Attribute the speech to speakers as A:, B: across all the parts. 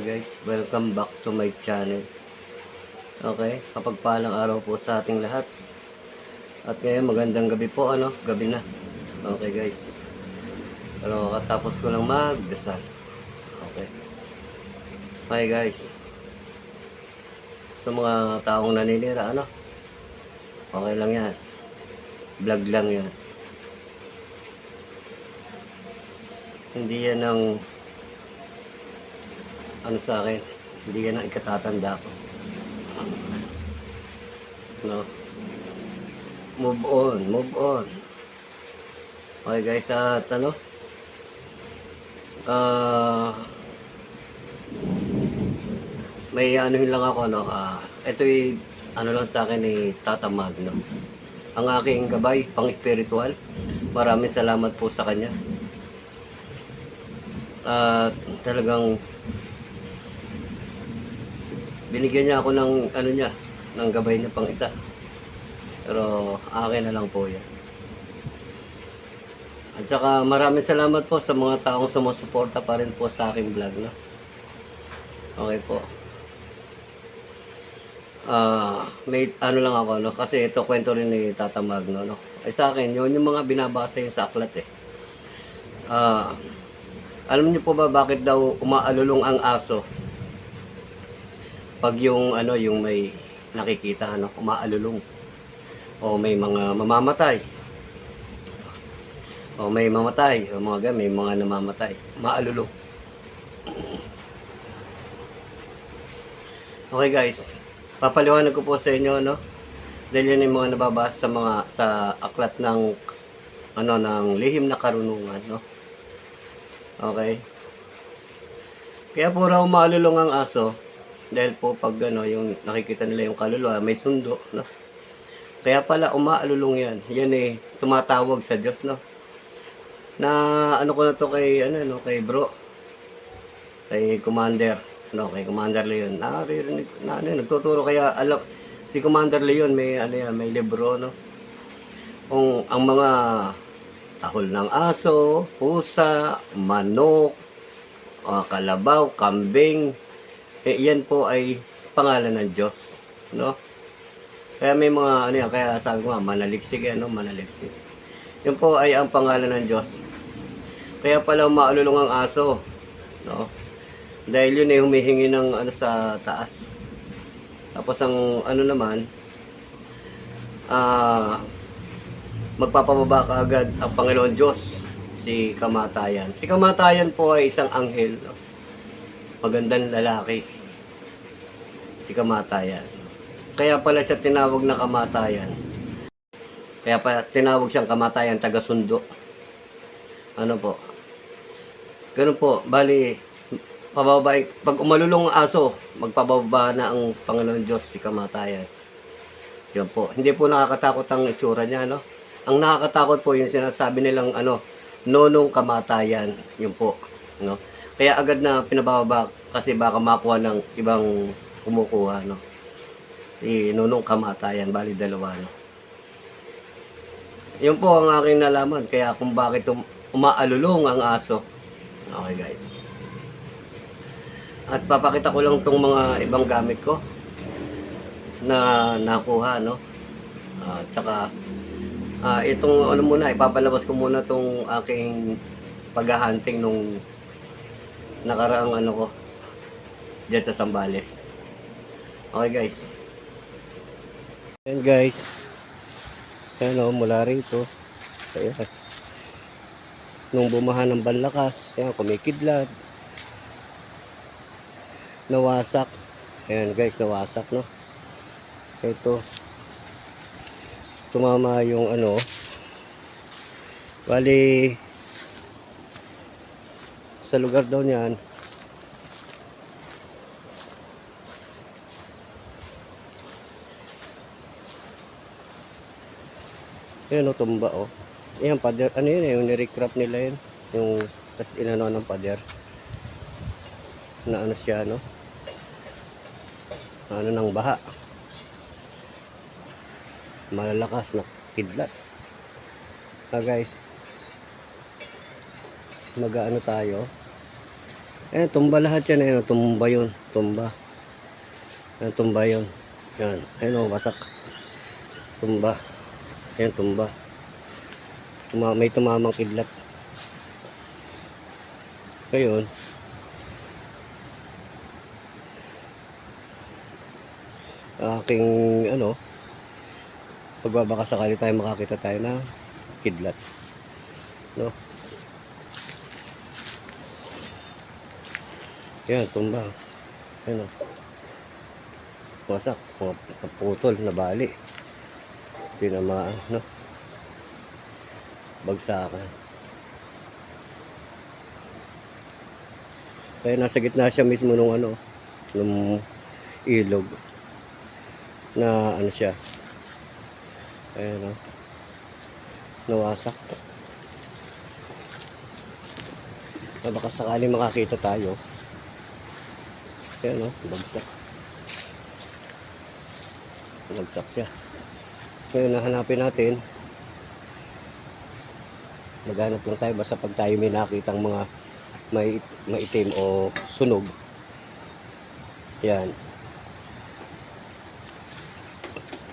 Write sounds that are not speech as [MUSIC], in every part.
A: Guys, welcome back to my channel. Okay, kapagpalang araw po sa ating lahat. At ngayon magandang gabi po, ano? Gabi na. Okay guys. Pero katapos ko lang magdasal. Okay. Okay guys. Sa mga taong naninira, ano? Okay lang yan. Vlog lang yan. Hindi yan ang ano sa akin, hindi yan ang ikatatanda ko. No? Move on, move on. Okay guys, at ano? Ah... may ano lang ako, no? Ah, ito'y ano lang sa akin ni Tata Magno. Ang aking gabay, pang spiritual. Maraming salamat po sa kanya. At talagang binigyan niya ako ng ano niya, ng gabay niya pang isa. Pero akin na lang po yan. At saka maraming salamat po sa mga taong sumusuporta pa rin po sa aking vlog. No? Okay po. Ah, may ano lang ako no kasi ito kwento rin ni Tata Magno no. Ay sa akin, yun yung mga binabasa yung sa aklat eh. Ah, alam niyo po ba bakit daw umaalulong ang aso? Pag yung ano, yung may nakikita ano, umaalulong. O may mga mamamatay. O may mamatay, o mga may mga namamatay. Maalulong. Okay guys, papaliwanag ko po sa inyo no. Dahil yan yung mga nababasa sa mga sa aklat ng ano ng lihim na karunungan no. Okay. Kaya po raw maalulong ang aso dahil po pag ano yung nakikita nila yung kaluluwa may sundo no. Kaya pala umaalulong yan. Yan eh tumatawag sa Diyos no. Na ano ko na to kay ano no kay bro. Kay commander no kay Commander Leon. Naririnig na ano nagtuturo kaya alam si Commander Leon may ano yan, may libro no. Kung ang mga tahol ng aso, pusa, manok, ah, kalabaw, kambing, eh, yan po ay pangalan ng Diyos, no? Kaya may mga ano yan, kaya sabi ko nga, manaliksik yan, no? Manaliksik. Yun po ay ang pangalan ng Diyos. Kaya pala maalulong ang aso, no? Dahil yun ay humihingi ng ano sa taas. Tapos ang ano naman, ah, magpapababa ka agad ang Panginoon Diyos, si Kamatayan. Si Kamatayan po ay isang anghel, no? Magandang lalaki. Si Kamatayan. Kaya pala siya tinawag na Kamatayan. Kaya pa tinawag siyang Kamatayan taga-sundo. Ano po? Ganun po, bali, pababa, pag umalulong ang aso, magpababa na ang Panginoon Diyos, si Kamatayan. Yun po. Hindi po nakakatakot ang itsura niya, no? Ang nakakatakot po yung sinasabi nilang, ano, nonong kamatayan. Yun po, no? Kaya agad na pinababa kasi baka makuha ng ibang kumukuha, no? Si nonong kamatayan, bali dalawa, no? Yun po ang aking nalaman. Kaya kung bakit um- umaalulong ang aso. Okay, guys. At papakita ko lang tong mga ibang gamit ko na nakuha, no? At saka, ah, itong ano muna, ipapalabas ko muna tong aking paghahunting nung nakaraang ano ko dyan sa Sambales. Okay, guys. Ayan, guys. Ayan, o, mula rito. Ayan. Nung bumaha ng banlakas, ayan, kumikidlat nawasak. Ayan guys, nawasak no. Ito. Tumama yung ano. Bali sa lugar daw niyan. Ayan o, tumba o. Ayan, pader. Ano yun eh, yung nirecraft nila yun. Yung, tas inano ng pader. Na ano siya, no? ano ng baha malalakas na kidlat ah guys mag ano tayo Eh, tumba lahat yan. Ayun, tumba yun. Tumba. Ayan, tumba yun. Yan. Ayun, oh, wasak. Tumba. Ayan, tumba. Tuma may tumamang kidlat. Ngayon, aking ano, pagbabaka sakali tayo makakita tayo na kidlat. No? Yan, tumba. Ano? Wasak, mga naputol, nabali. Tinamaan, no? Bagsakan. Kaya nasa gitna siya mismo nung ano, nung ilog. Na ano siya. Ayan, no? Nawasak. Na baka sakali makakita tayo. Ayan, no? Bagsak. Bagsak siya. Ngayon, nahanapin natin. Maghanap lang tayo basta pag tayo may nakitang mga may maitim o sunog. Yan.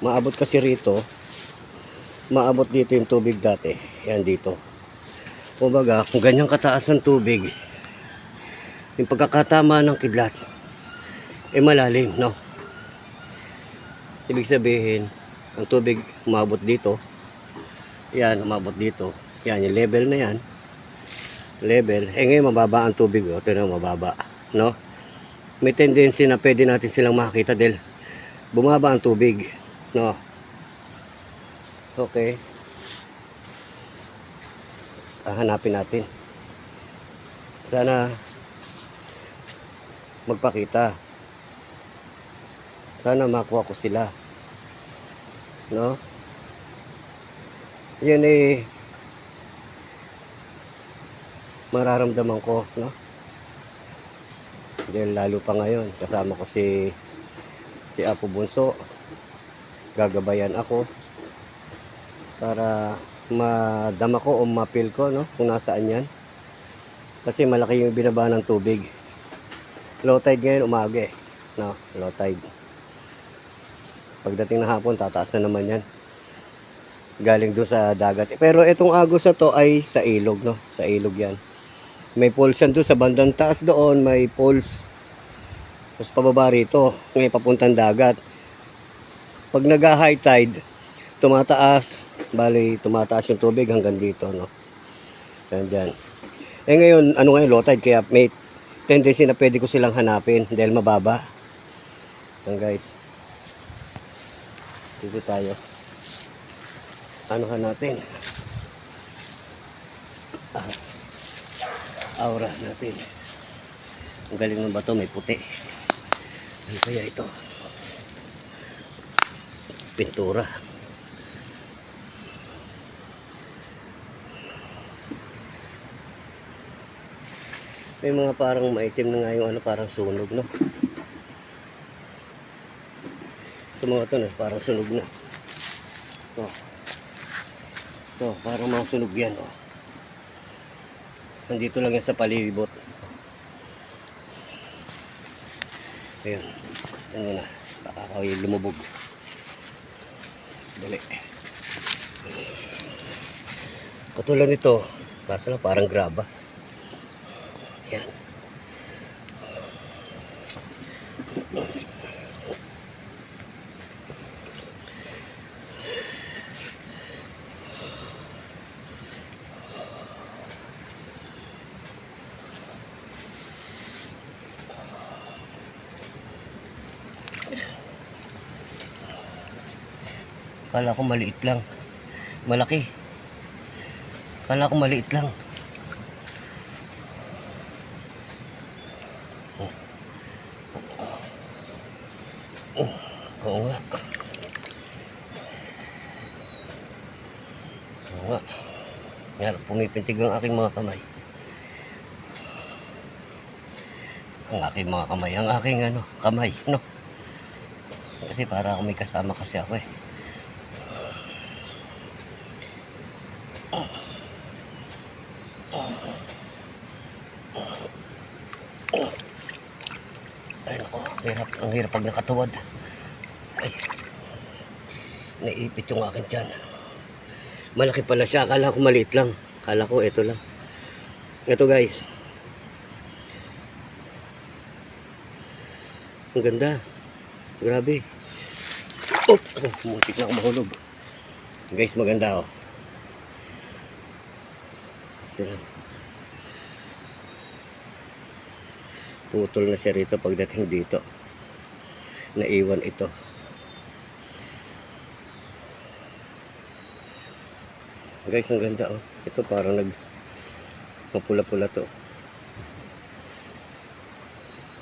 A: Maabot kasi rito. Maabot dito yung tubig dati. Yan dito. Kumbaga, kung ganyang kataas ng tubig, yung pagkakatama ng kidlat, eh malalim, no? Ibig sabihin, ang tubig umabot dito. Yan, umabot dito. Yan, yung level na yan. Level. Eh ngayon, mababa ang tubig. O, ito na, mababa. No? May tendency na pwede natin silang makakita dahil bumaba ang tubig. No? Okay. Hahanapin natin. Sana magpakita. Sana makuha ko sila. No? Yun eh mararamdaman ko, no? Dahil lalo pa ngayon, kasama ko si si Apo Bunso. Gagabayan ako para madama ko o mapil ko, no? Kung nasaan yan. Kasi malaki yung binaba ng tubig. Low tide ngayon, umaga eh. No, low tide. Pagdating na hapon, tataas na naman yan. Galing doon sa dagat. Pero itong agos na to ay sa ilog, no? Sa ilog yan. May poles yan doon sa bandang taas doon. May poles. Tapos pababa rito. Ngayon papuntang dagat. Pag nag-high tide, tumataas. Bali, tumataas yung tubig hanggang dito, no? Yan dyan. Eh ngayon, ano ngayon, low tide. Kaya may tendency na pwede ko silang hanapin dahil mababa. Yan guys. Dito tayo. Anuhan natin. Ah, aura natin. Ang galing ng bato, may puti. Ano kaya ito? Pintura. May mga parang maitim na nga yung ano, parang sunog, no? Ito mga ito, no? parang sunog na. Ito. Ito, parang mga sunog yan, oh. Nandito lang yan sa palibot. Ayun. Ano na. Baka ako yung lumubog. Dali. Katulad nito. Kaso lang parang graba. Yan. Kala ko maliit lang. Malaki. Kala ko maliit lang. Oh, oo nga. Oo nga. Yan, pumipintig ang aking mga kamay. Ang aking mga kamay. Ang aking ano, kamay, no? Kasi para ako may kasama kasi ako eh. Hirap, ang hirap pag nakatuwad. Ay. Naipit yung akin dyan. Malaki pala siya. Akala ko maliit lang. Akala ko ito lang. Ito guys. Ang ganda. Grabe. Oh, oh muntik na ako mahulog. Guys, maganda oh. Sila. Putol na siya rito pagdating dito. Naiwan ito. Guys, ang ganda oh. Ito parang nag mapula-pula to.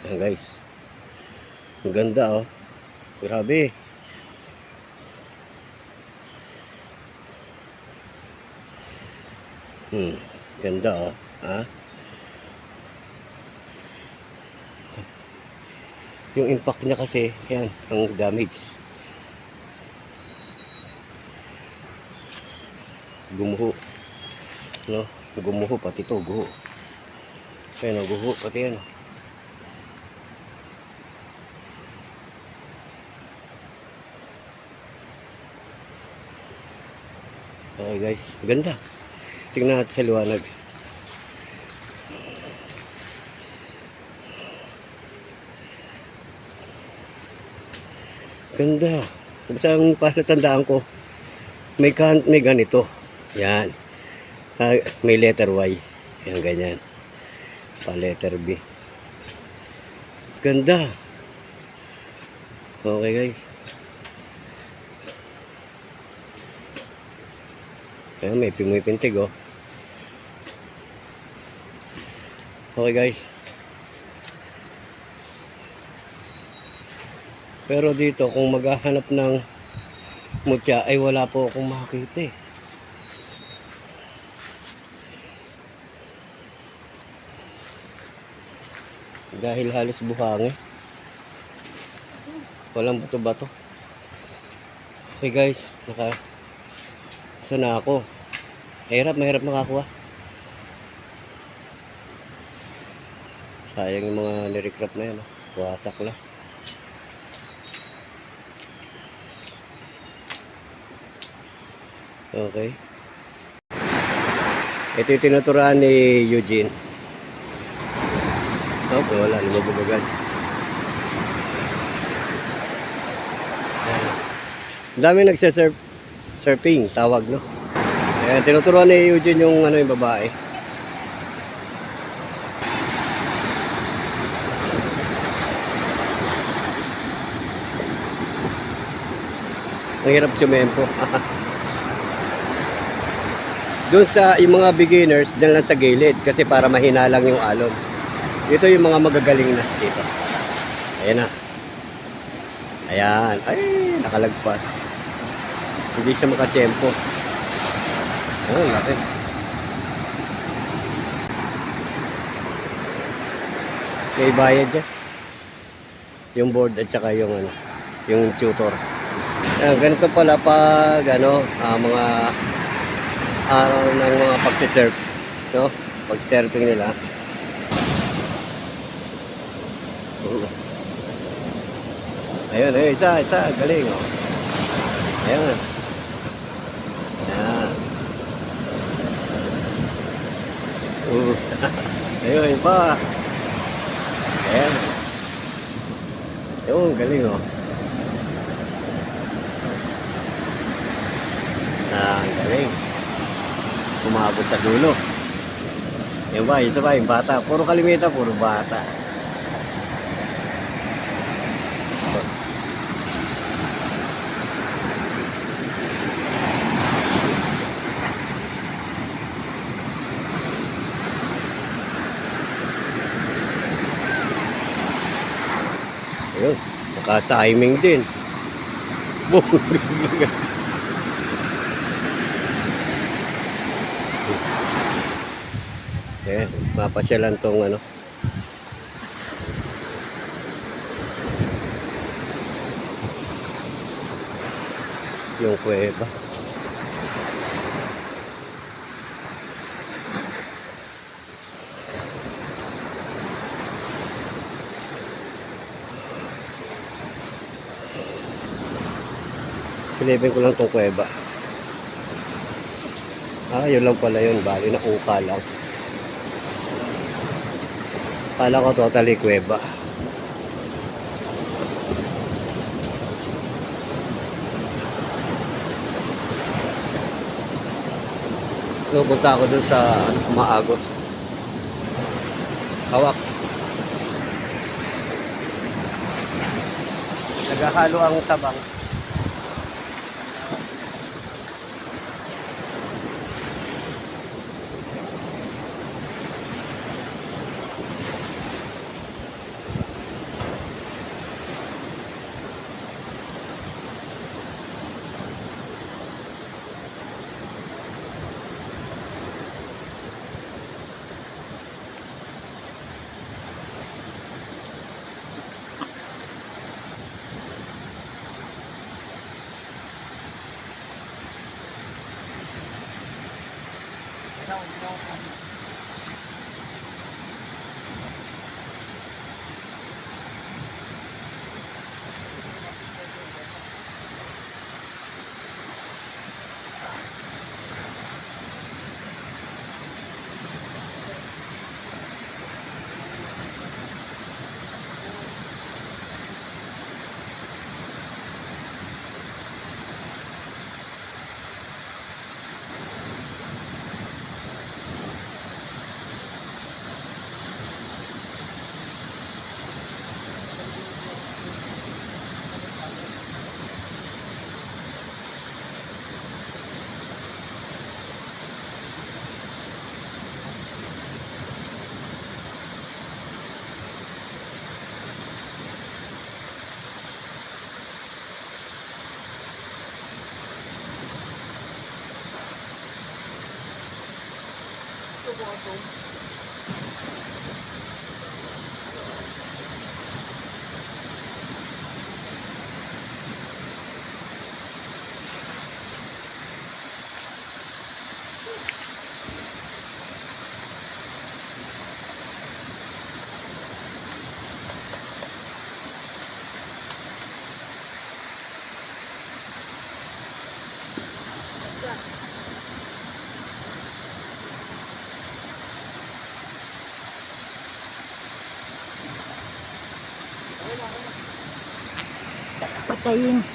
A: Ayan guys. Ang ganda oh. Grabe. Hmm, ganda oh. Ha? Yung impact niya kasi, yan, ang damage. Gumuho. No? Gumuho pati to, guho. Ayan, ang guho pati yan. Okay guys, ganda. Tingnan natin sa liwanag. Ganda. Basta ang palatandaan ko, may, kan may ganito. Yan. Ah, may letter Y. Yan, ganyan. Pa letter B. Ganda. Okay guys. Ayan, may pimoy pintig oh. Okay guys. Pero dito kung maghahanap ng mutya ay wala po akong makakita eh. Dahil halos buhangin. Walang bato-bato. Okay guys, naka sana ako. Mahirap, mahirap makakuha. Sayang yung mga niricrap na yan. Oh. Wasak lang. Okay. Ito yung tinuturuan ni Eugene. Okay, wala. Ayan. Ang dami nagsasurf surfing, tawag, no? Ayan, tinuturuan ni Eugene yung, ano, yung babae. Ang hirap sumempo. [LAUGHS] Doon sa yung mga beginners, dyan lang sa gilid kasi para mahina lang yung alon. Ito yung mga magagaling na dito. Ayan na. Ayan. Ay, nakalagpas. Hindi siya makachempo. Oh, laki. May bayad dyan. Yung board at saka yung ano, yung tutor. Ayan, ganito pala pag ano, ah, mga araw ng mga pagsisurf. No? Pag-surfing nila. Ayun, ayun, isa, isa, galing, oh. Ayun. Ayan. [LAUGHS] Uh. ayun, pa. Ayan. Ayun, galing, oh. Ah. Umabot sa dulo. Yung ba, yung bata. Puro kalimita, puro bata. Ayun, naka-timing din. [LAUGHS] Okay, papasyalan tong ano. Yung kuweba. Silipin ko lang tong kuweba. Ah, yun lang pala yun. Bali, nakuka lang. Kala ko totally kuweba. So, punta ako dun sa ano, Maagos. Hawak. Naghahalo ang tabang.
B: เจ้าเจ้า paying